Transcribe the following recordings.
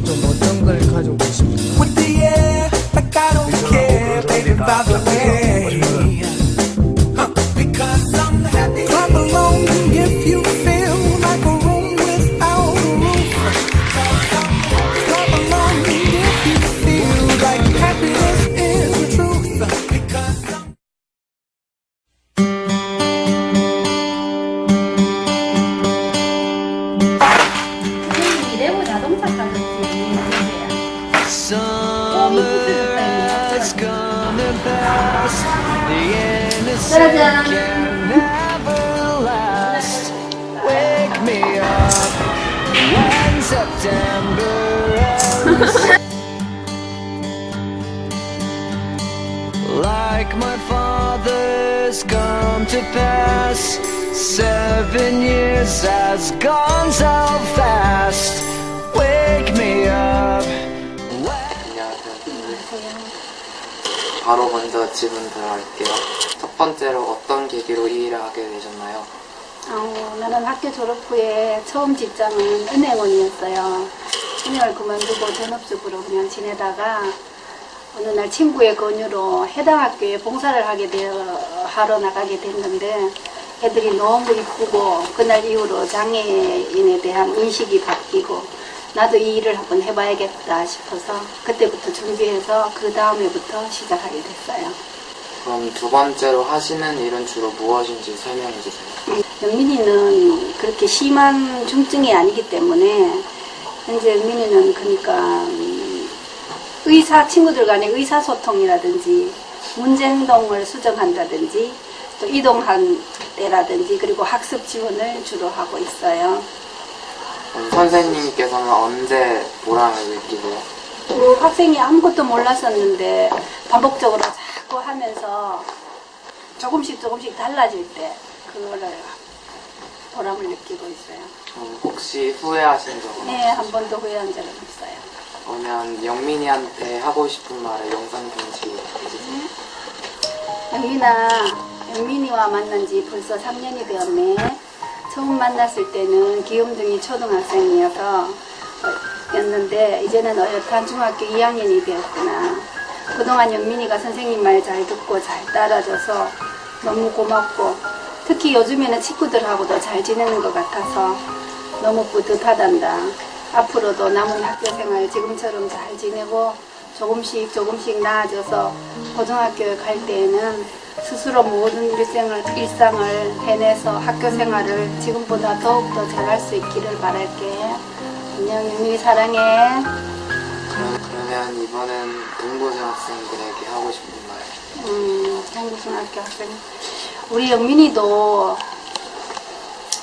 পঞ্চমত past. The innocent 짜잔. can never last. Wake me up when September ends. Like my father's come to pass. Seven years has gone so fast. 바로 먼저 질문 들어갈게요. 첫 번째로 어떤 계기로 이 일을 하게 되셨나요? 어, 나는 학교 졸업 후에 처음 직장은 은행원이었어요. 은행을 그만두고 전업주부로 그냥 지내다가 어느 날 친구의 권유로 해당 학교에 봉사를 하게 되어 하러 나가게 됐는데 애들이 너무 이쁘고 그날 이후로 장애인에 대한 인식이 바뀌고 나도 이 일을 한번 해봐야겠다 싶어서 그때부터 준비해서 그 다음에부터 시작하게 됐어요. 그럼 두 번째로 하시는 일은 주로 무엇인지 설명해 주세요. 영민이는 그렇게 심한 중증이 아니기 때문에 현재 영민이는 그러니까 음, 의사 친구들 간의 의사소통이라든지 문제 행동을 수정한다든지 또 이동한 때라든지 그리고 학습 지원을 주로 하고 있어요. 선생님께서는 언제 보람을 느끼세요? 그 학생이 아무것도 몰랐었는데 반복적으로 자꾸 하면서 조금씩 조금씩 달라질 때 그거를 보람을 느끼고 있어요. 그럼 혹시 후회하신 적은 네, 한 번도 후회한 적은 없어요. 그러면 영민이한테 하고 싶은 말을 영상 편지 해주세요. 영민아, 영민이와 만난 지 벌써 3년이 되었네. 처음 만났을 때는 귀염둥이 초등학생이어서 어, 였는데 이제는 어엿한 중학교 2학년이 되었구나. 그동안 영민이가 선생님 말 잘 듣고 잘 따라줘서 너무 고맙고 특히 요즘에는 친구들하고도 잘 지내는 것 같아서 너무 뿌듯하단다. 앞으로도 남은 학교 생활 지금처럼 잘 지내고 조금씩 조금씩 나아져서 고등학교에 갈 때에는 스스로 모든 일생을, 일상을 해내서 학교 생활을 지금보다 더욱더 잘할 수 있기를 바랄게. 안녕, 유미 사랑해. 그럼, 그러면 이번엔 동고생 학생들에게 하고 싶은 말. 음, 한국중학교 학생. 우리 영민이도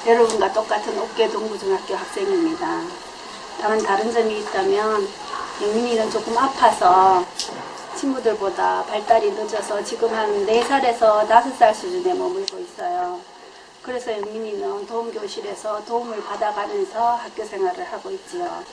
여러분과 똑같은 옥계 동부중학교 학생입니다. 다른 다른 점이 있다면 영민이는 조금 아파서 친구들보다 발달이 늦어서 지금 한 4살에서 5살 수준에 머물고 있어요. 그래서 영민이는 도움교실에서 도움을 받아가면서 학교 생활을 하고 있지요.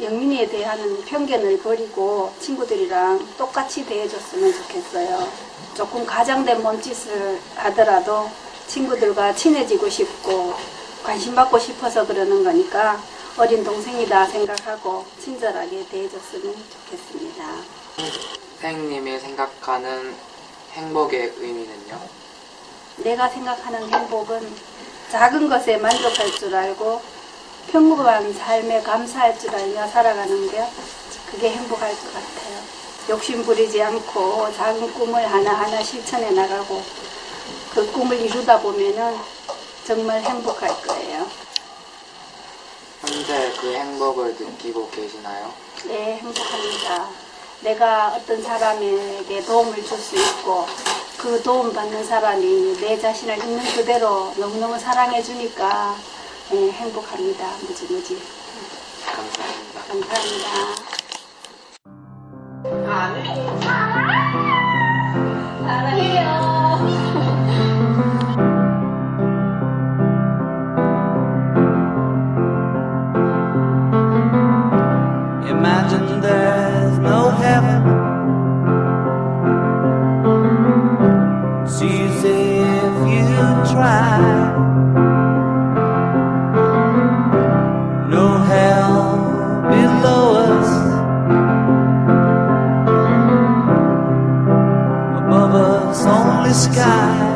영민이에 대한 편견을 버리고 친구들이랑 똑같이 대해줬으면 좋겠어요. 조금 가장된 몸짓을 하더라도 친구들과 친해지고 싶고 관심 받고 싶어서 그러는 거니까 어린 동생이다 생각하고 친절하게 대해줬으면 좋겠습니다. 선생님이 생각하는 행복의 의미는요? 내가 생각하는 행복은 작은 것에 만족할 줄 알고 평범한 삶에 감사할 줄 알며 살아가는 게 그게 행복할 것 같아요. 욕심 부리지 않고 작은 꿈을 하나하나 실천해 나가고 그 꿈을 이루다 보면은 정말 행복할 거예요. 현재 그 행복을 느끼고 계시나요? 네, 행복합니다. 내가 어떤 사람에게 도움을 줄 수 있고 그 도움 받는 사람이 내 자신을 있는 그대로 너무너무 사랑해 주니까 네, 행복합니다. 무지무지. 감사합니다. 감사합니다. Imagine if you try. No hell below us. Above us, only sky.